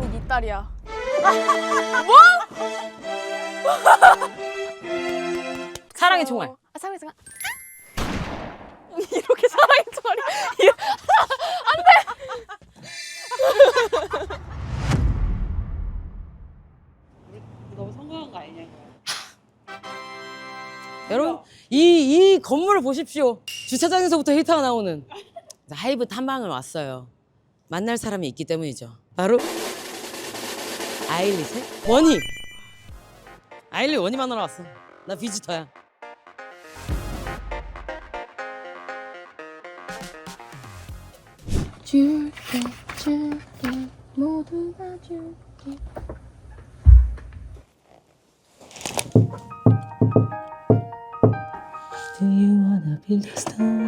원이 네 딸이야. 사랑의 총알. 어, 아, 사랑의 총알. 이렇게 사랑의 총알이. 너무 성공한 거 아니냐? 여러분 이, 이 건물을 보십시오. 주차장에서부터 히터가 나오는 하이브 탐방을 왔어요. 만날 사람이 있기 때문이죠. 바로 아일릿의 원희. 아일릿 원희 만나러 왔어. 나 비지터야. 줄게 줄게 모두 다 줄게. Do you wanna build a snowman?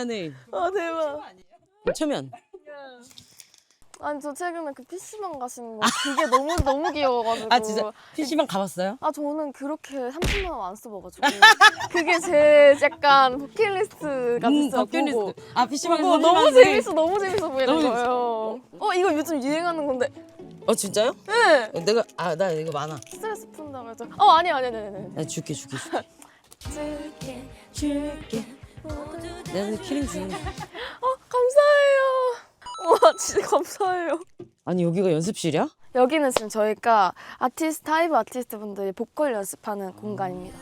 연예인. 아 대박. 초면. 아니 저 최근에 그 PC방 가시는 거 그게 너무 너무 귀여워가지고. 아 진짜 PC방 가봤어요? 아 저는 그렇게 30만 원 안 써봐가지고 그게 제 약간 버킷리스트가 음. 보고. 버킷리스트. 아 PC방에서 보고 너무 재밌어 너무 재밌어 보이는 너무 거예요. 어 이거 요즘 유행하는 건데. 어 진짜요? 네. 내가 아 나 이거 많아. 스트레스 푼다고 해서. 어 아니 아니 아니 아니. 나 줄게 줄게 줄게. 줄게 줄게. 내가 그 키링 주는. 거. 어 감사해요. 와 진짜 감사해요. 아니 여기가 연습실이야? 여기는 지금 저희가 아티스트 하이브 아티스트 분들이 보컬 연습하는 공간입니다.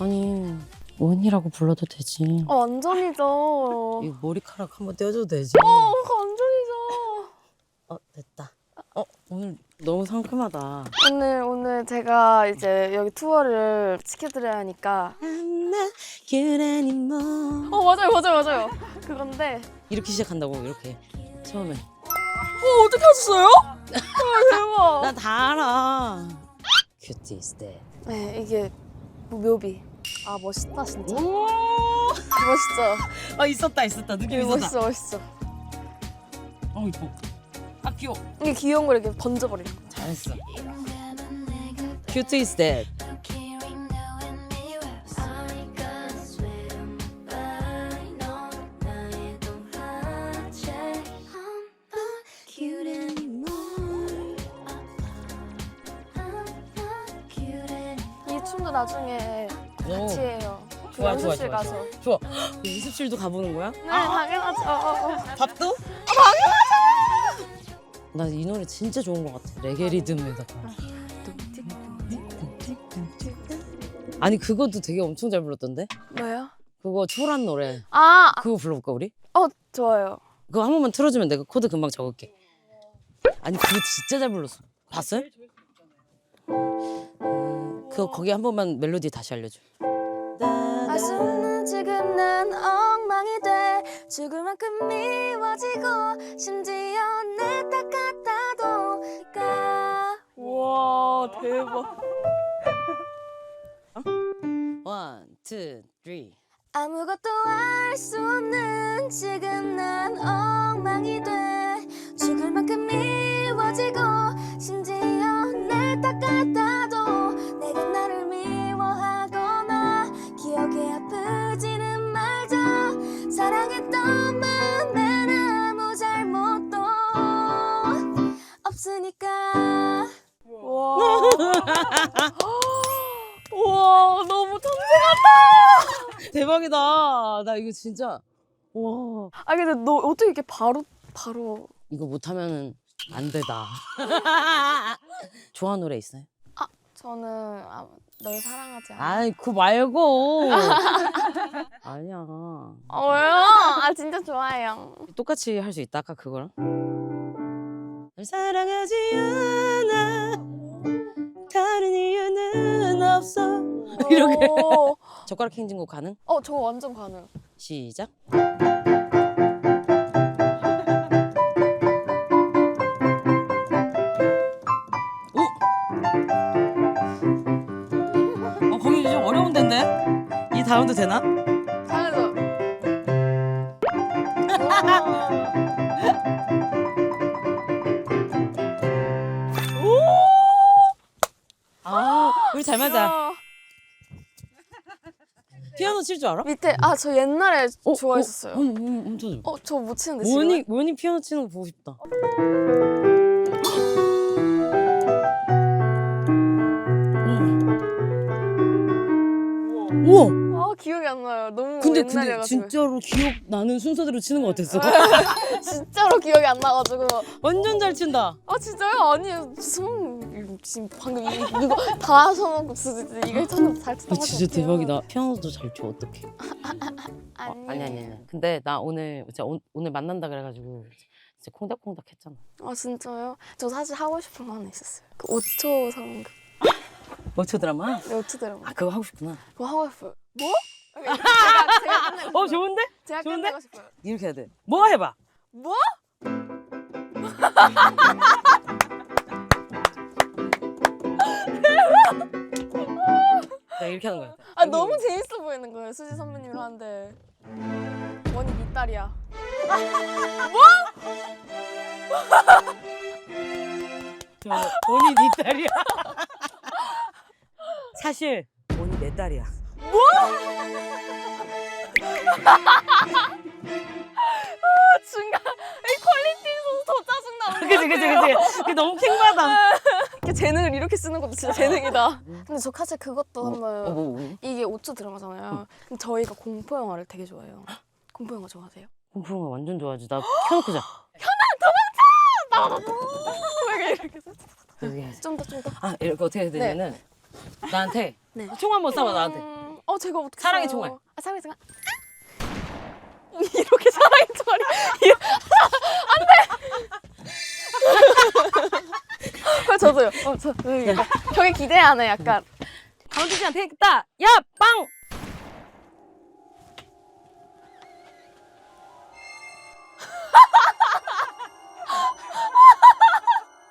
아니 원이라고 불러도 되지. 어 완전이죠. 이거 머리카락 한번 떼어줘도 되지. 어 완전이죠. 어 됐다. 어 오늘 너무 상큼하다. 오늘 오늘 제가 이제 여기 투어를 시켜드려야 하니까 어 맞아요 맞아요 맞아요 그건데 이렇게 시작한다고 이렇게 처음에 어 어떻게 하셨어요? 아 대박 나 다 알아. is dead. 네 이게 뭐 묘비 아 멋있다 진짜 오. 멋있죠 아 있었다 있었다 느낌 이게 있었다. 멋있어 멋있어 어 이뻐. 아 귀여워. 이게 귀여운 걸 이렇게 번져버리는 거 잘했어. is dead. 이 춤도 나중에 오. 같이 해요 그 좋아, 좋아, 연습실 좋아, 가서 좋아. 연습실도 가보는 거야? 네 당연하죠 밥도? 아, 당연하죠. 나 이 노래 진짜 좋은 것 같아. 레게 리듬에다가. 아니 그것도 되게 엄청 잘 불렀던데? 뭐요? 그거 초란 노래. 아, 그거 불러볼까 우리? 어 좋아요 그거 한 번만 틀어주면 내가 코드 금방 적을게. 아니 그거 진짜 잘 불렀어. 봤어요? 음, 그거 거기 한 번만 멜로디 다시 알려줘. 아수는 지금 난 엉망이 돼 죽을 만큼 미워지고 심지어 내탓 같아도 가. 와 대박 원, 투, 쓰리. 아무것도 알 수 없는 지금 난 엉망이 돼 죽을 만큼 미워지고 심 이거 진짜 와 아 근데 너 어떻게 이렇게 바로 바로 이거 못하면 안 되다. 좋아하는 노래 있어요? 저는 아, 널 사랑하지 않아. 아이 그거 말고 아니야 아, 왜요? 아 진짜 좋아해요. 똑같이 할 수 있다 아까 그거랑 널 사랑하지 않아 다른 이유는 없어 이렇게 오. 젓가락 행진곡 가능? 어, 저 완전 가능. 시작. 오! 어, 거기 좀 어려운 데인데? 이 다음도 되나? 잘해서. 와. 아, 우리 잘 맞아. 이야. 피아노 칠줄 알아? 밑에 아 저 옛날에 어, 좋아했었어요. 어, 음, 음, 엄청 좋아. 어 저 못 치는데 지금. 모연이 모연이 피아노 치는 거 보고 싶다. 우와. 아 기억이 안 나요. 너무 근데 근데 옛날이라가지고. 진짜로 기억 나는 순서대로 치는 거 어땠어? 진짜로 기억이 안 나가지고. 완전 잘 친다. 아 진짜요? 아니요. 손 지금 방금 이, 이거 다 하셔놓고 진짜 이거 쳤는데 잘 아, 진짜. 대박이다. 피아노도 잘 쳐. 어떡해. 아니 어, 아니 아니 아니. 근데 나 오늘 진짜 오, 오늘 만난다 그래가지고 진짜 콩닥콩닥 했잖아. 아 진짜요? 저 사실 하고 싶은 거 하나 있었어요. 그 5초 상급. 어초 드라마? 네, 5초 드라마. 아 그거 하고 싶구나. 그거 하고 싶어요. 뭐? 제가 제가 끝내고 싶어요. 어 좋은데? 제가 좋은데? 끝내고 싶어요. 이렇게 해야 돼. 뭐 해봐. 뭐? 나 이렇게 하는 거야. 아 너무 재밌어 보이는 거예요. 수지 선배님을 하는데. 원이 네 딸이야. 원이 네 딸이야. 사실 원이 내 딸이야. 중간 이 퀄리티에서 더 짜증 나는 그치 그치 그치. 그게 너무 킹받아. 이렇게 재능을 이렇게 쓰는 것도 진짜 재능이다. 근데 저 사실 그것도 한번 어, 뭐, 뭐. 이게 5초 드라마잖아요. 근데 저희가 공포 영화를 되게 좋아해요. 공포 영화 좋아하세요? 공포 영화 완전 좋아하지. 나 켜놓고 자. 왜 이렇게 이렇게 해서. 좀더 좀 더. 아 이렇게 어떻게 해야 되냐면은 나한테 네. 총 한 번 쏴봐 나한테. 음, 어 제가 어떻게 사랑의? 총알. 아 사랑의 총알. 이렇게 사랑의 총알이 이- 안돼. 저도요. 어, 저 음, 약간 벽에 기대하네 약간. 가운데 시간 되겠다. 야 빵.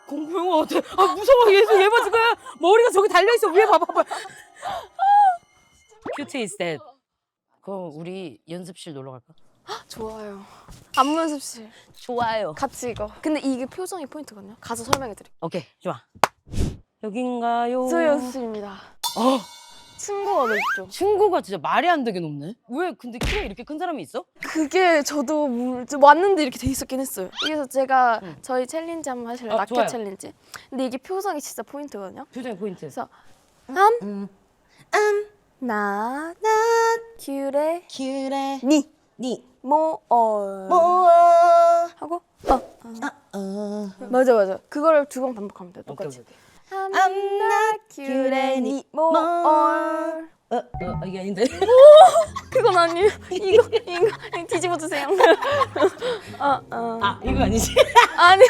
공포 영화 어때? 아 무서워 얘 얘봐 지금 머리가 저기 달려 있어 위에 봐봐 봐. 큐트 dead. 그럼 우리 연습실 놀러 갈까? 좋아요. 안무 연습실 좋아요. 같이 이거. 근데 이게 표정이 포인트거든요. 가서 설명해 드릴게요. 오케이 좋아. 여긴가요? 저희 연습실입니다. 어 친구가 넓죠. 친구가 진짜 말이 안 되게 높네. 왜 근데 키가 이렇게 큰 사람이 있어? 그게 저도 물- 저 왔는데 이렇게 돼 있었긴 했어요. 그래서 제가 응. 저희 챌린지 한번 하실래요? 아, 낙켜 좋아요. 챌린지. 근데 이게 표정이 진짜 포인트거든요. 표정 포인트. 그래서 음, 음. 나, 나, 큐레, 큐레 니, 니 모얼. 모아 하고, 어, 어. 어. 맞아, 맞아. 그거를 두 번 반복하면 돼, 똑같이. 오케이. I'm I'm not 니, 모얼. 어, 어 이게 아닌데. 그건 아니에요. 이거, 이거, 이거 뒤집어 주세요. 어, 어. 아 이거 아니지. 아니,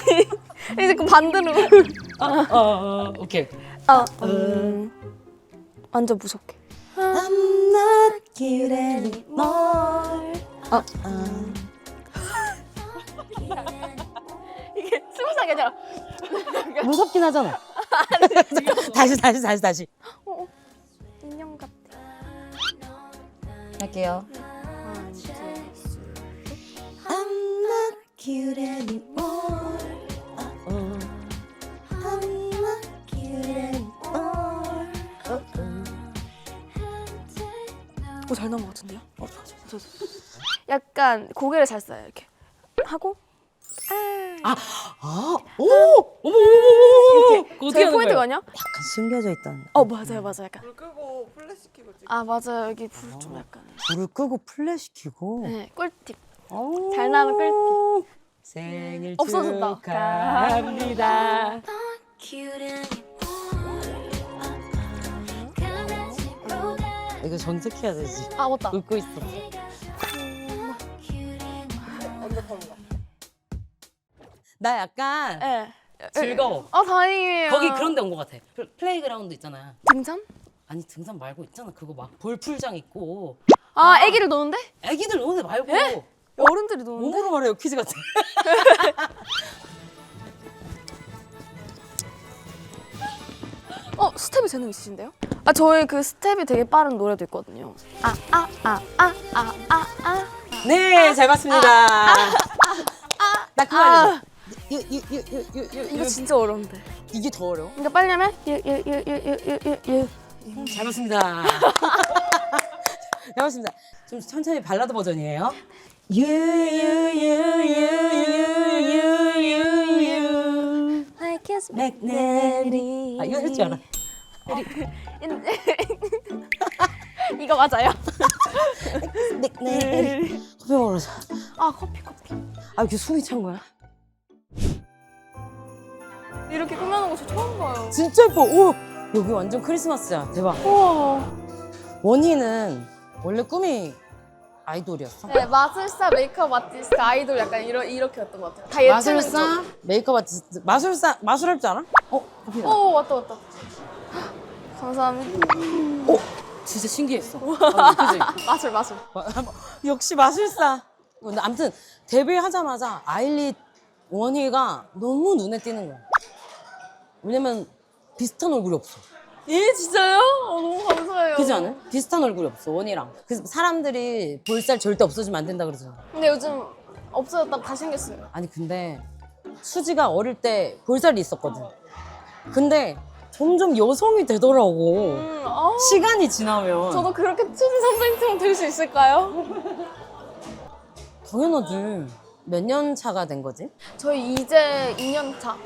이제 그 반대로. 어, 어, 어 오케이. 어, 음. 완전 무섭게. I'm not cute anymore. 어, 이게 스무 살이 아니라 무섭긴 하잖아. 다시 다시 다시 다시. 어, 인형 같아. 할게요. 하나, 둘, I'm not cute anymore. 어. I'm not cute anymore. 어, 어. 오, 잘 나온 것 같은데요? 어, 저, 저, 저. 약간 고개를 잘 써요, 이렇게. 하고, 아. 아, 오, 어머, 어머, 어머, 어떻게 저희 하는 거예요? 포인트거든요? 약간 숨겨져 있다는. 어, 맞아요, 맞아요. 약간. 불 끄고 플래시 키고 찍. 아, 맞아요. 여기 불 좀 약간. 불을 끄고 플래시 켜고. 네, 꿀팁. 오. 잘 나는 꿀팁. 생일 없어졌다. 축하합니다. 이거 전색해야 되지. 아, 맞다. 웃고 있어. 나 약간 네. 즐거워. 아, 다행이에요. 거기 그런 데 온 것 같아. 플- 플레이그라운드 있잖아. 등산? 아니 등산 말고 있잖아. 그거 막 볼풀장 있고. 아, 애기를 노는데? 애기들 노는 데 말고. 어른들이 노는데? 몸으로 말해요 퀴즈 같아. 어 스텝이 재능 있으신데요? 아 저희 그 스텝이 되게 빠른 노래도 있거든요. 아아아아아아 아. 네, 잘 봤습니다. 나 그거 아. 알려줘. 이거 유. 진짜 어려운데. 이게 더 어려워? 그러니까 빨리 하면 유유유유유유유 잘 봤습니다. 잘 봤습니다. 좀 천천히 발라드 버전이에요. 유유유유유유유 I kiss 맥네리. 아 이거 할 줄 알아. 이거 맞아요? 맥네리. 커피 먹으러 자. 아 커피 커피. 아 이렇게 숨이 찬 거야? 이렇게 꾸며놓은 거 저 처음 봐요. 진짜 예뻐. 오 여기 완전 크리스마스야. 대박. 우와. 원희는 원래 꿈이 아이돌이었어. 네 마술사 메이크업 아티스트 아이돌 약간 이러, 이렇게였던 것 같아요. 다 예체능 마술사, 메이크업 아티스트, 마술사, 마술할 줄 알아? 어, 커피다. 쪽. 오 왔다 왔다. 감사합니다. 어, 진짜 신기했어. 아, 그지? 마술 마술. 마- 역시 마술사. 근데 아무튼 데뷔하자마자 아일릿 원희가 너무 눈에 띄는 거야. 왜냐면 비슷한 얼굴이 없어. 예 진짜요? 어, 너무 감사해요. 그지 않아요? 비슷한 얼굴이 없어 원희랑. 그래서 사람들이 볼살 절대 없어지면 안 된다 그러잖아. 근데 요즘 없어졌다고 다 생겼어요. 아니 근데 수지가 어릴 때 볼살이 있었거든. 근데 점점 여성이 되더라고. 음, 아, 시간이 지나면 저도 그렇게 수지 선배님처럼 될 수 있을까요? 당연하지. 몇 년 차가 된 거지? 저희 이제 2년 차.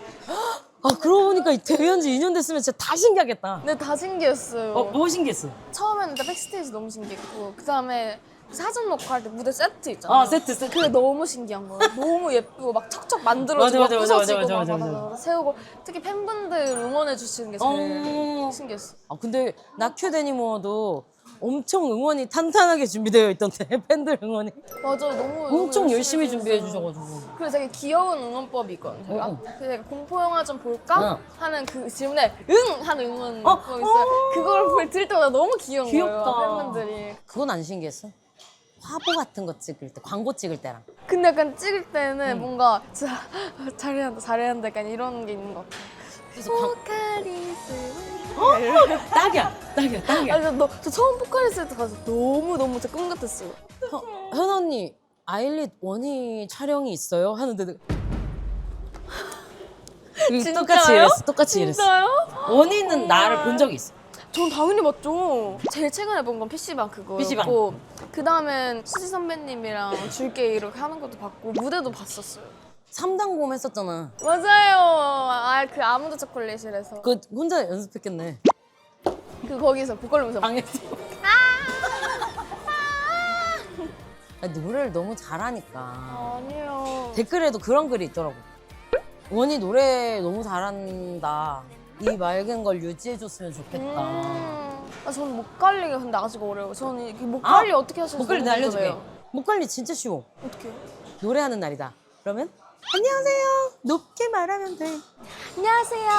아 그러고 보니까 데뷔한 지 2년 됐으면 진짜 다 신기하겠다. 근데 다 신기했어요. 어, 뭐 신기했어? 처음에는 일단 백스테이지 너무 신기했고 그 다음에 사전 녹화할 때 무대 세트 있잖아요. 아 세트 세트. 그게 너무 신기한 거예요. 너무 예쁘고 막 척척 만들어지고 맞아, 막 맞아, 부서지고 맞아, 막 맞아, 맞아, 바닥으로 세우고 특히 팬분들 응원해 주시는 게 제일 어. 신기했어. 아 근데 나큐 데니모어도 엄청 응원이 탄탄하게 준비되어 있던데 팬들 응원이 맞아 너무 너무 엄청 열심히 준비해 해주셔서. 주셔가지고. 그리고 되게 귀여운 응원법이 있거든요. 제가 어. 제가 공포 영화 좀 볼까 어. 하는 그 질문에 응 하는 응원 어, 법 있어요. 그걸 볼- 들을 때마다 너무 귀여운 귀엽다. 거예요. 팬분들이. 그건 안 신기했어? 화보 같은 거 찍을 때, 광고 찍을 때랑. 근데 약간 찍을 때는 음. 뭔가 진짜 잘해야 한다 잘해야 한다 약간 이런 게 있는 것 같아요. 그래서 광... 포카리스. 딱이야, 딱이야, 딱이야. 아, 저, 너, 저 처음 포카리스 때 가서 너무 너무 제 꿈 같았어요. 현 언니 아일릿 원희 촬영이 있어요? 하는데 내가 이거 진짜요? 똑같이 이랬어. 똑같이 이랬어. 진짜요? 원희는 나를 본 적이 있어. 전 당연히 맞죠. 제일 최근에 본 건 PC방 그거였고 PC방. 그 다음엔 수지 선배님이랑 줄게 이렇게 하는 것도 봤고 무대도 봤었어요. 3단곰 했었잖아. 맞아요. 아 그 아무도 초콜릿이라서 그 혼자 연습했겠네. 그 거기서 보컬룸에서 방에서. 아, 노래를 너무 잘하니까. 아니요. 댓글에도 그런 글이 있더라고. 원희 노래 너무 잘한다. 이 맑은 걸 유지해줬으면 좋겠다. 음, 아, 저는 목 관리가 근데 아직 어려워요. 저는 이목 아, 관리 어떻게 하시는지 목 관리 알려줄게. 목 관리 진짜 쉬워. 어떻게 해요? 노래하는 날이다. 그러면 안녕하세요. 높게 말하면 돼. 안녕하세요.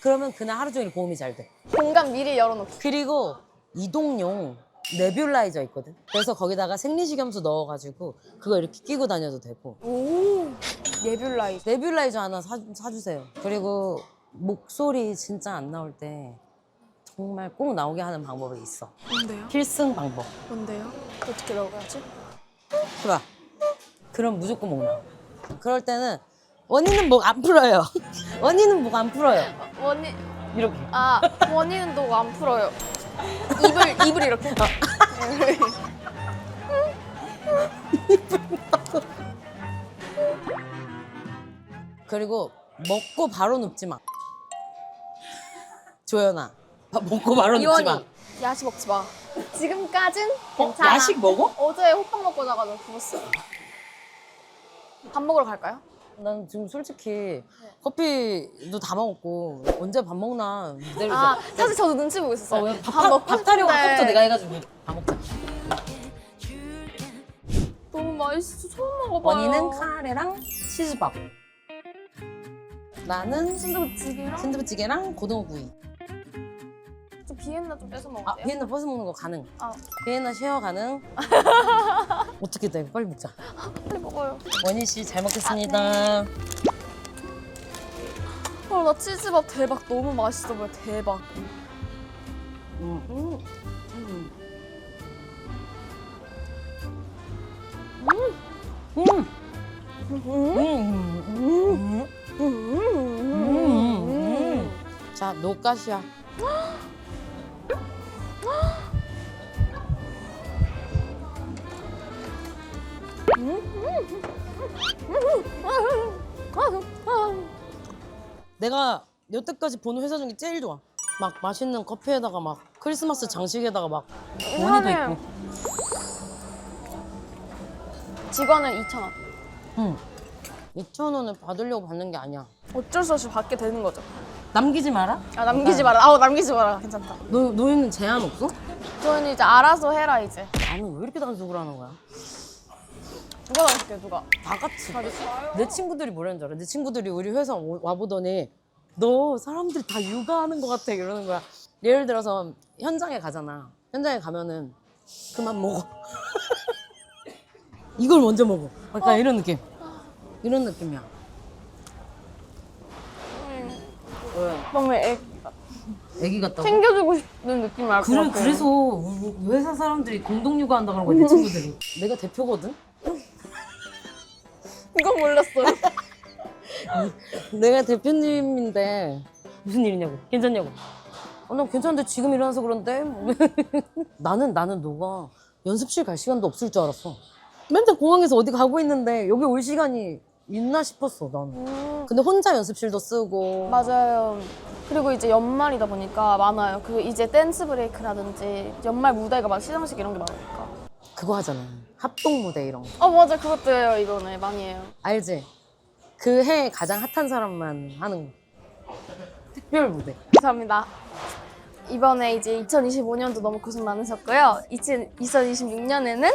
그러면 그날 하루 종일 고음이 잘 돼. 공간 미리 열어놓기. 그리고 이동용 네뷸라이저 있거든. 그래서 거기다가 생리식염수 넣어가지고 그거 이렇게 끼고 다녀도 되고. 오, 네뷸라이. 네뷸라이저 하나 사, 사주세요. 그리고 목소리 진짜 안 나올 때 정말 꼭 나오게 하는 방법이 있어. 뭔데요? 필승 방법. 뭔데요? 어떻게 넣어야지? 그봐. 그럼 무조건 목 나와. 그럴 때는 원희는 목안 풀어요. 원희는 목안 풀어요. 원이 이렇게. 아 원이는 너안 풀어요. 입을 입을 이렇게. 그리고 먹고 바로 눕지 마. 조연아. 밥 먹고 바로 눕지 마. 이원이 야식 먹지 마. 지금까진 어? 괜찮아. 야식 먹어? 어제 호빵 먹고 나가서 죽었어. 밥 먹으러 갈까요? 난 지금 솔직히 커피도 다 먹었고 언제 밥 먹나 기다리고 아 있어. 사실 저도 눈치 보고 있었어요. 어, 왜 밥, 밥 밥, 먹고 밥 타려고 싶은데 아까부터 내가 해가지고 밥 먹자. 너무 맛있어. 처음 먹어봐요. 원희는 카레랑 치즈밥. 나는 순두부찌개랑 순두부찌개랑 고등어구이. 좀 비엔나 좀 뺏어 아 먹을게요. 비엔나 버스 먹는 거 가능. 아, 비엔나 쉐어 가능. 어떻게 돼? 빨리 먹자. 빨리 먹어요. 원희 씨 잘 먹겠습니다. 아, 나 치즈밥 대박 너무 맛있어 보여. 대박. 음. 음. 음. 음. 음. 음. 음. 자, 노가시야. 내가 여태까지 본 회사 중에 제일 좋아. 막 맛있는 커피에다가 막 크리스마스 장식에다가 막 원이도. 있고. 직원은 2,000원. 응. 2천 원을 받으려고 받는 게 아니야. 어쩔 수 없이 받게 되는 거죠. 남기지 마라. 아 남기지 마라. 아우 남기지 마라. 괜찮다. 너 너희는 제한 없어? 저는 이제 알아서 해라 이제. 나는 왜 이렇게 단속을 하는 거야? 누가 나올게 누가? 다 같이. 내 친구들이 뭐라는 줄 알아? 내 친구들이 우리 회사 오- 와보더니 너 사람들 다 육아하는 것 같아 이러는 거야. 예를 들어서 현장에 가잖아. 현장에 가면은 그만 먹어. 이걸 먼저 먹어. 약간 이런 느낌. 이런 느낌이야. 왜? 너무 애, 애기 같다고? 챙겨주고 싶은 느낌이 알것 그래, 같아. 그래서 우리 회사 사람들이 공동 육아한다 그런 거야, 내 친구들이. 내가 대표거든? 이건 몰랐어요. 내가 대표님인데 무슨 일이냐고 괜찮냐고 어, 나 괜찮은데 지금 일어나서 그런데 나는 나는 너가 연습실 갈 시간도 없을 줄 알았어 맨날 공항에서 어디 가고 있는데 여기 올 시간이 있나 싶었어 나는 음, 근데 혼자 연습실도 쓰고 맞아요. 그리고 이제 연말이다 보니까 많아요. 그 이제 댄스 브레이크라든지 연말 무대가 막 시상식 이런 게 많으니까. 그거 하잖아 합동 무대 이런 거 어 맞아 그것도 해요 이거는 많이 해요. 알지? 그 해 가장 핫한 사람만 하는 거 특별 무대 감사합니다. 이번에 이제 2025년도 너무 고생 많으셨고요. 2026년에는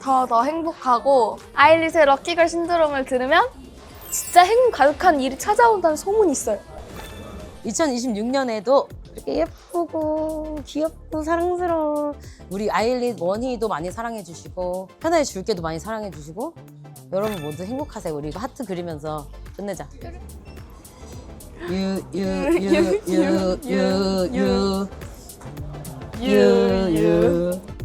더 더 행복하고 아일릿의 럭키걸 신드롬을 들으면 진짜 행복 가득한 일이 찾아온다는 소문이 있어요. 2026년에도 이렇게 예쁘고 귀엽고 사랑스러운 우리 아일릿 원희도 많이 사랑해 주시고 하나의 줄게도 많이 사랑해 주시고 여러분 모두 행복하세요. 우리 이거 하트 그리면서 끝내자. 유 유 유 유 유 유 유, 유.